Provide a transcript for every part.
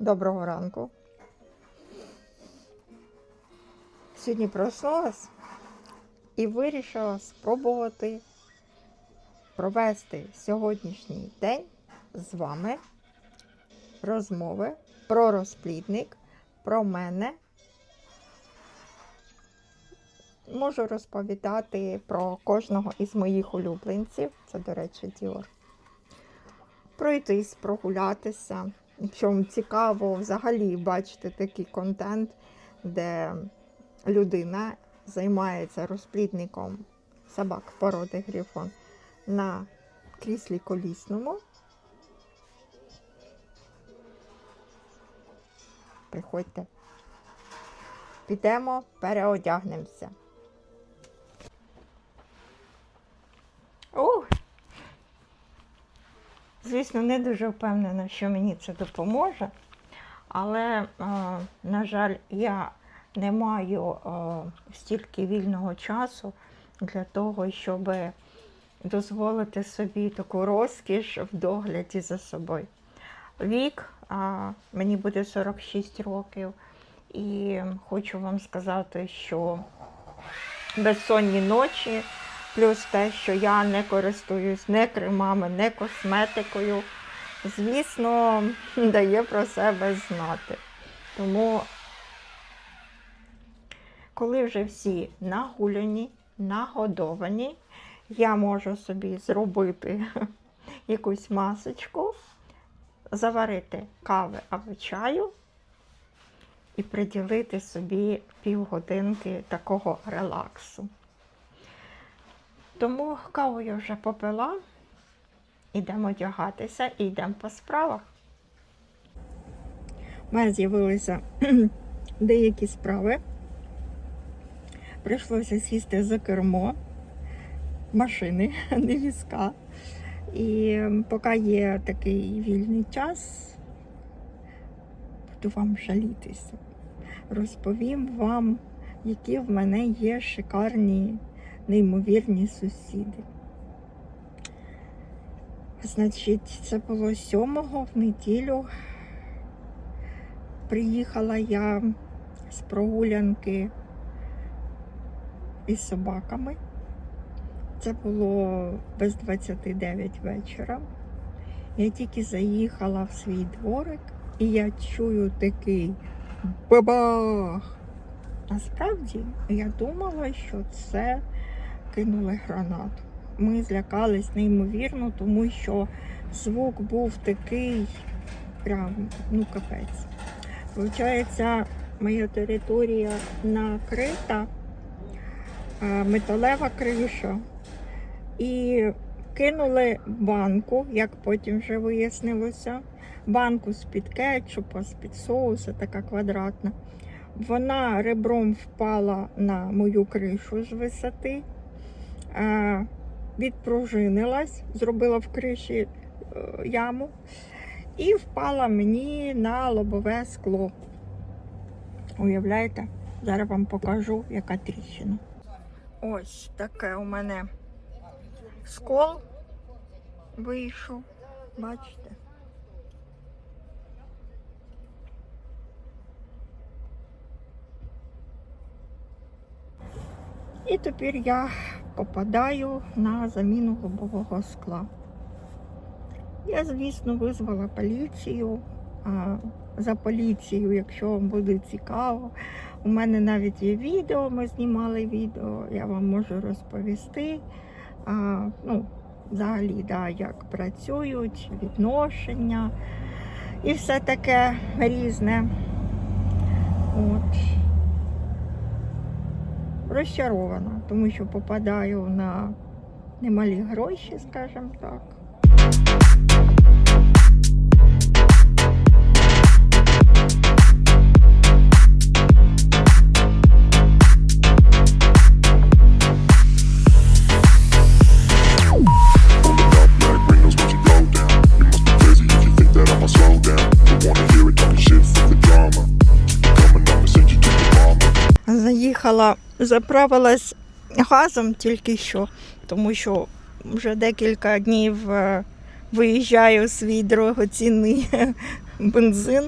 Доброго ранку. Сьогодні проснулась і вирішила спробувати провести сьогоднішній день з вами розмови про розплідник, про мене. Можу розповідати про кожного із моїх улюбленців. Це, до речі, Діор. Пройтись, прогулятися. Вам цікаво взагалі бачити такий контент, де людина займається розплідником собак породи Грифон на кріслі колісному. Приходьте. Підемо, переодягнемося. Ух! Звісно, не дуже впевнена, що мені це допоможе. Але, е, на жаль, я не маю е, стільки вільного часу для того, щоб дозволити собі таку розкіш в догляді за собою. Вік, мені буде 46 років, і хочу вам сказати, що безсонні ночі, плюс те, що я не користуюсь не кремами, не косметикою, звісно, дає про себе знати. Тому, коли вже всі нагуляні, нагодовані, я можу собі зробити якусь масочку, заварити кави або чаю і приділити собі півгодинки такого релаксу. Тому каву я вже попила, ідемо одягатися і йдемо по справах. У мене з'явилися деякі справи. Прийшлося сісти за кермо машини, не візка. І поки є такий вільний час, буду вам жалітися. Розповім вам, які в мене є шикарні, неймовірні сусіди. Значить, це було сьомого в неділю. Приїхала я з прогулянки із собаками. Це було без 29 вечора. Я тільки заїхала в свій дворик і я чую такий бабах. Насправді я думала, що це кинули гранату. Ми злякались неймовірно, тому що звук був такий прям, ну капець. Получається, моя територія накрита, металева криша. І кинули банку, як потім вже вияснилося, банку з-під кетчупа, з-під соуса, така квадратна. Вона ребром впала на мою кришу з висоти, відпружинилась, зробила в криші е, яму і впала мені на лобове скло. Уявляєте? Зараз вам покажу, яка тріщина. Ось таке у мене скол вийшов, бачите? І тепер я попадаю на заміну лобового скла. Я, звісно, визвала поліцію. За поліцію, якщо вам буде цікаво, у мене навіть є відео, ми знімали відео, я вам можу розповісти. А, ну, взагалі, да, як працюють, відношення і все таке різне. От. Розчарована, тому що попадаю на немалі гроші, скажімо так. Заїхала, заправилась газом тільки що, тому що вже декілька днів е, виїжджаю свій дорогоцінний бензин.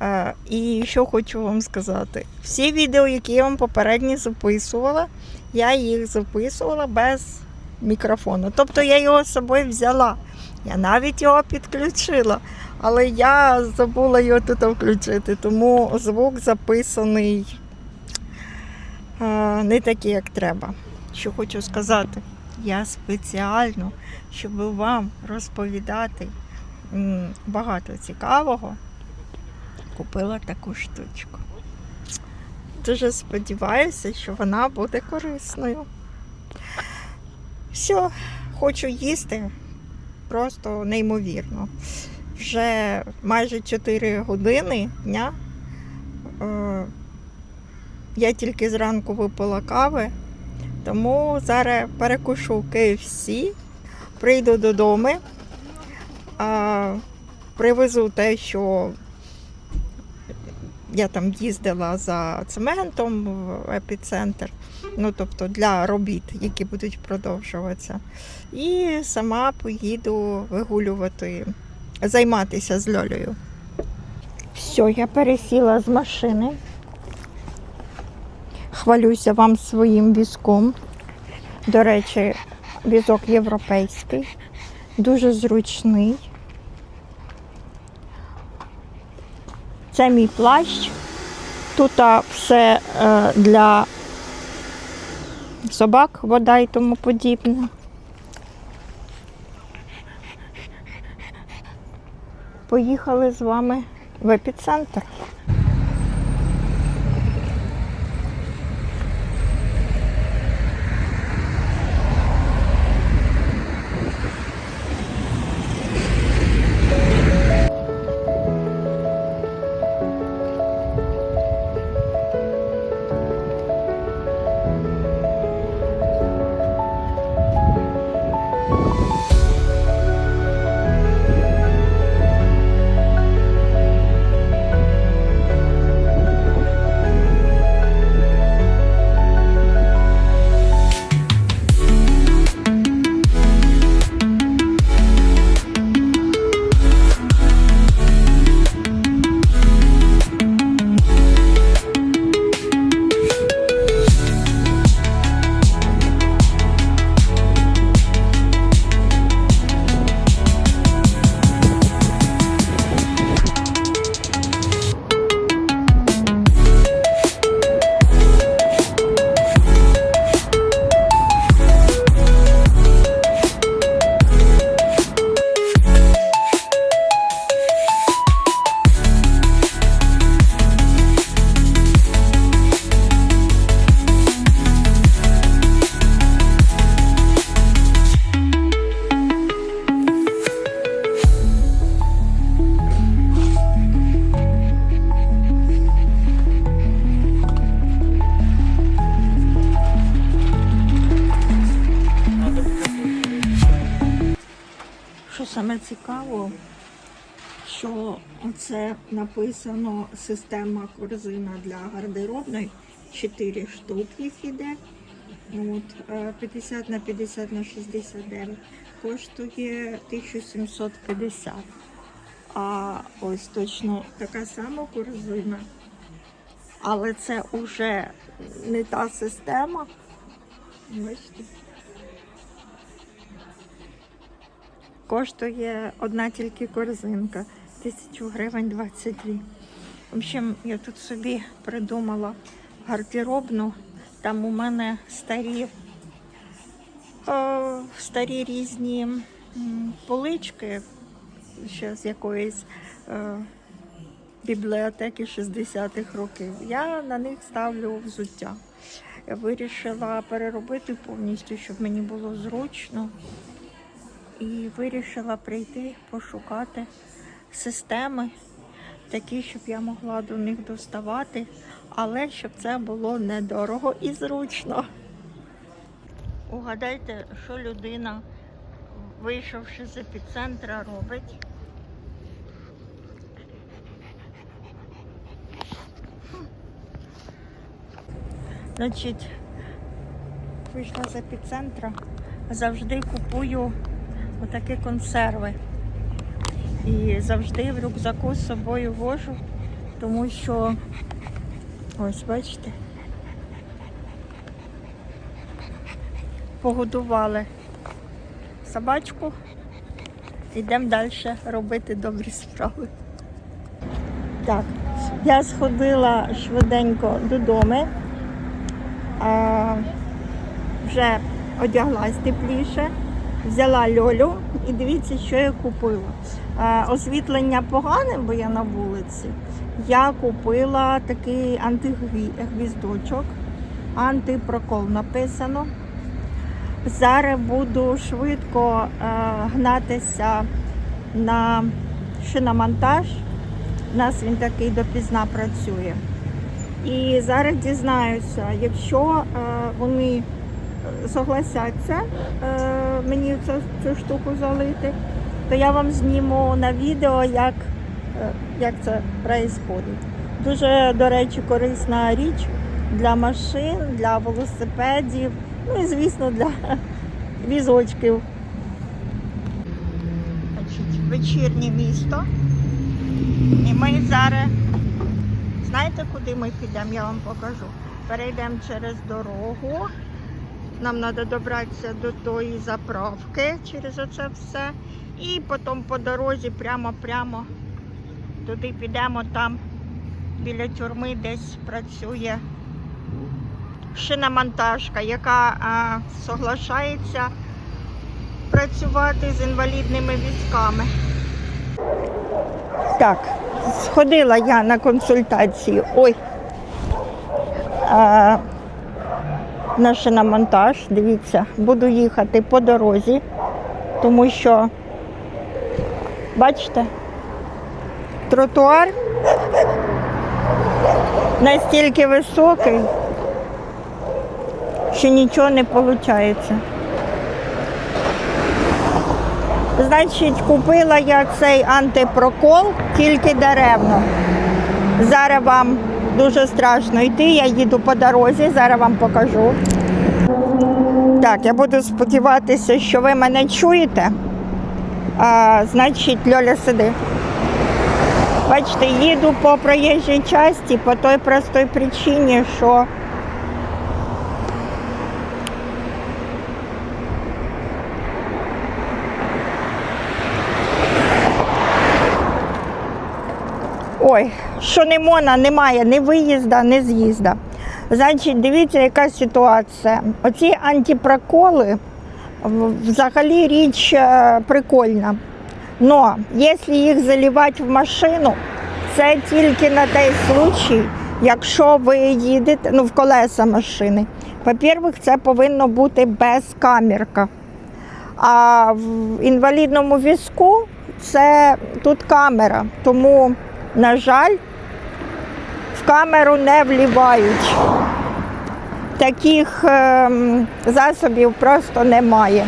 Е, І що хочу вам сказати. Всі відео, які я вам попередні записувала, я їх записувала без мікрофону. Тобто я його з собою взяла. Я навіть його підключила. Але я забула його тут включити, тому звук записаний не такий, як треба. Що хочу сказати, я спеціально, щоб вам розповідати багато цікавого, купила таку штучку. Дуже сподіваюся, що вона буде корисною. Все, хочу їсти просто неймовірно. Вже майже 4 години дня. Я тільки зранку випила кави, тому зараз перекушу KFC, прийду додому, привезу те, що я там їздила за цементом в епіцентр, ну тобто для робіт, які будуть продовжуватися. І сама поїду вигулювати, займатися з Льолею. Все, я пересіла з машини. Хвалюся вам своїм візком. До речі, візок європейський, дуже зручний. Це мій плащ. Тут все е, для собак, вода і тому подібне. Поїхали з вами в епіцентр. Саме цікаво, що це написано система корзина для гардеробної. 4 штук їх іде. От, е, 50 на 50 на 69 коштує 1750. А ось точно така сама корзина. Але це вже не та система. Бачите? Коштує одна тільки корзинка. Тисячу гривень 22. В общем, я тут собі придумала гардеробну. Там у мене старі, е, старі різні полички ще з якоїсь е, бібліотеки 60-х років. Я на них ставлю взуття. Я вирішила переробити повністю, щоб мені було зручно і вирішила прийти пошукати системи, такі, щоб я могла до них доставати, але щоб це було недорого і зручно. Угадайте, що людина, вийшовши з епіцентра, робить. Значить, вийшла з епіцентра, завжди купую отакі консерви. І завжди в рюкзаку з собою вожу тому що ось бачите. Погодували собачку. Йдемо далі робити добрі справи. Так, я сходила швиденько додому. А, вже одяглась тепліше, взяла льолю і дивіться, що я купила. Освітлення погане, бо я на вулиці. Я купила такий антигвіздочок, антипрокол написано. Зараз буду швидко е, гнатися на шиномонтаж. У нас він такий допізна працює. І зараз дізнаюся, якщо е, вони согласяться е, мені цю, цю штуку залити, то я вам зніму на відео, як, е, як це відбувається. Дуже, до речі, корисна річ для машин, для велосипедів, ну і звісно для візочків. Вечірнє місто. І ми зараз, знаєте, куди ми підемо, я вам покажу. Перейдемо через дорогу. Нам треба добратися до тої заправки через оце все. І потім по дорозі прямо-прямо туди підемо, там біля тюрми десь працює шиномонтажка, яка а, соглашається працювати з інвалідними візками. Так, сходила я на консультацію. Ой. А, на шиномонтаж, дивіться, буду їхати по дорозі, тому що, бачите, тротуар настільки високий, що нічого не виходить. Значить, купила я цей антипрокол тільки деревно. Зараз вам дуже страшно йти, я їду по дорозі, зараз вам покажу. Так, я буду сподіватися, що ви мене чуєте. А, значить, Льоля сиди. Бачите, їду по проїжджій часті по той простій причині, що Ой, що не можна, немає ні виїзда, ні з'їзда. Значить, дивіться, яка ситуація. Оці антипроколи взагалі річ е, прикольна. Но якщо їх заливати в машину, це тільки на той случай, якщо ви їдете ну, в колеса машини. По-перше, це повинно бути безкамерка. А в інвалідному візку це тут камера. Тому, на жаль, в камеру не влівають. Таких ем, засобів просто немає.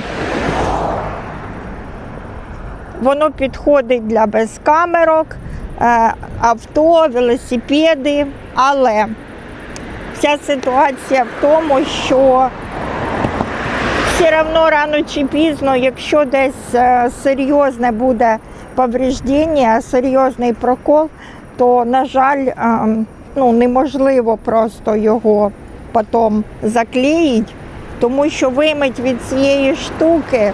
Воно підходить для безкамерок, е, авто, велосипеди, але вся ситуація в тому, що все одно рано чи пізно, якщо десь е, серйозне буде повреждення, серйозний прокол, то, на жаль, ну, неможливо просто його потім заклеїти, тому що вимить від цієї штуки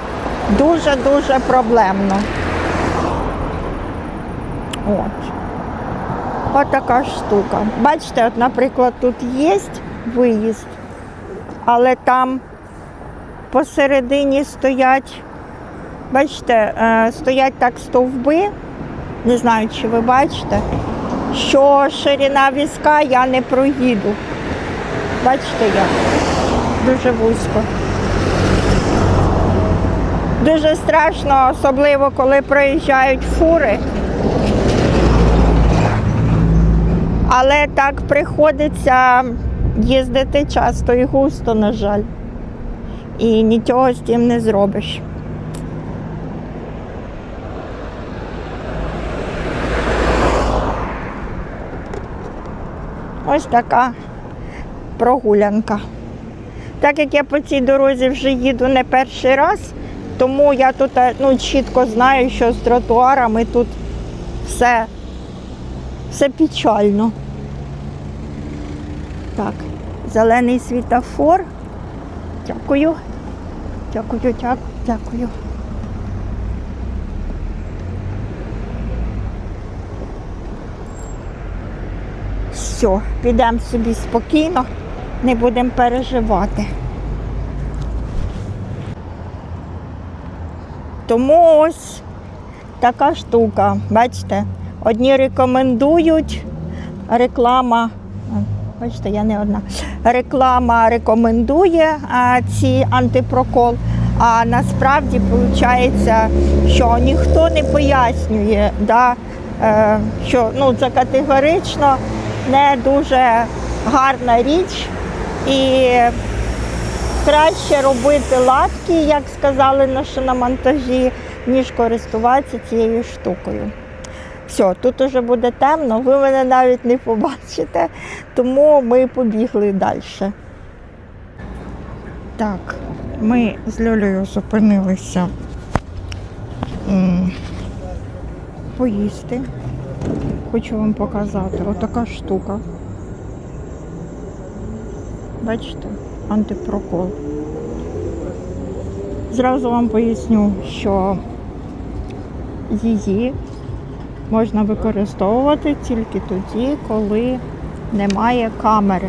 дуже-дуже проблемно. От. От така штука. Бачите, от, наприклад, тут є виїзд, але там посередині стоять, бачите, е, стоять так стовби, не знаю, чи ви бачите, що ширина візка я не проїду. Бачите як? Дуже вузько. Дуже страшно, особливо коли проїжджають фури. Але так приходиться їздити часто і густо, на жаль. І нічого з тим не зробиш. Ось така прогулянка. Так як я по цій дорозі вже їду не перший раз, тому я тут е, ну, чітко знаю, що з тротуарами тут все, Все печально. Так, зелений світофор. Дякую. Дякую, дякую, дякую. Все, підемо собі спокійно, не будемо переживати. Тому ось така штука. Бачите, одні рекомендують, реклама. Бачите, я не одна. Реклама рекомендує а, ці антипрокол. А насправді виходить, що ніхто не пояснює, да, е, що ну, це категорично не дуже гарна річ. І краще робити латки, як сказали на шиномонтажі, ніж користуватися цією штукою. Все, тут уже буде темно, ви мене навіть не побачите, тому ми побігли далі. Так, ми з Льолею зупинилися поїсти. Хочу вам показати. Отака штука. Бачите? Антипрокол. Зразу вам поясню, що її можна використовувати тільки тоді, коли немає камери.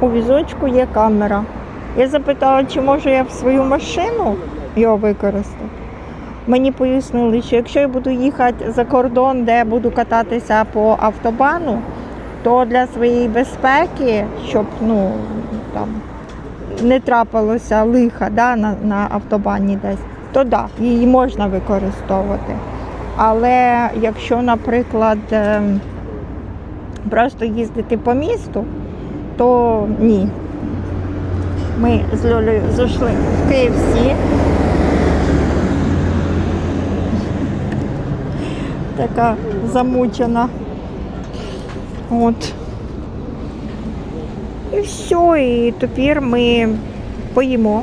У візочку є камера. Я запитала, чи можу я в свою машину його використати. Мені пояснили, що якщо я буду їхати за кордон, де буду кататися по автобану, то для своєї безпеки, щоб ну, там, не трапилося лиха да, на, на автобані десь, то да, її можна використовувати. Але якщо, наприклад, ем, просто їздити по місту, то ні. Ми з Льолею зайшли в KFC. Така замучена. От. І все, і тепер ми поїмо.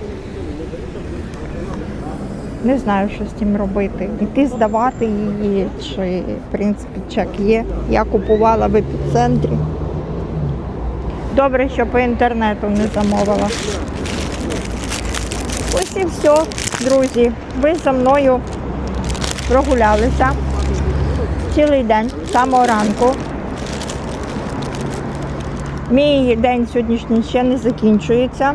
Не знаю, що з цим робити. Іти здавати її, чи, в принципі, чек є. Я купувала в епіцентрі. Добре, що по інтернету не замовила. Ось і все, друзі. Ви за мною прогулялися цілий день, з самого ранку. Мій день сьогоднішній ще не закінчується.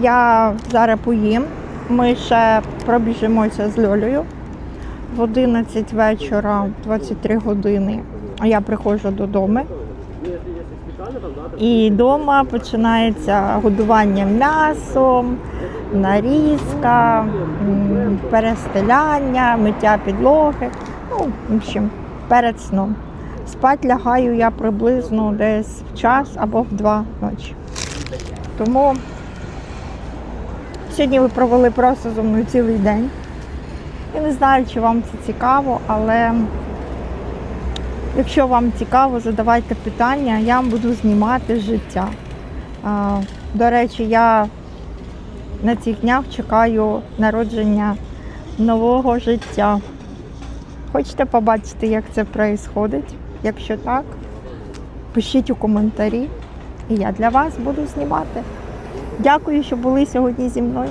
Я зараз поїм. Ми ще пробіжимося з Льолею. В 11 вечора, 23 години, я приходжу додому. І вдома починається годування м'ясом, нарізка, перестеляння, миття підлоги. Ну, в общем, перед сном. Спать лягаю я приблизно десь в час або в два ночі. Тому сьогодні ви провели просто зі мною цілий день. Я не знаю, чи вам це цікаво, але якщо вам цікаво, задавайте питання, я вам буду знімати життя. До речі, я на цих днях чекаю народження нового життя. Хочете побачити, як це відбувається? Якщо так, пишіть у коментарі, і я для вас буду знімати. Дякую, що були сьогодні зі мною.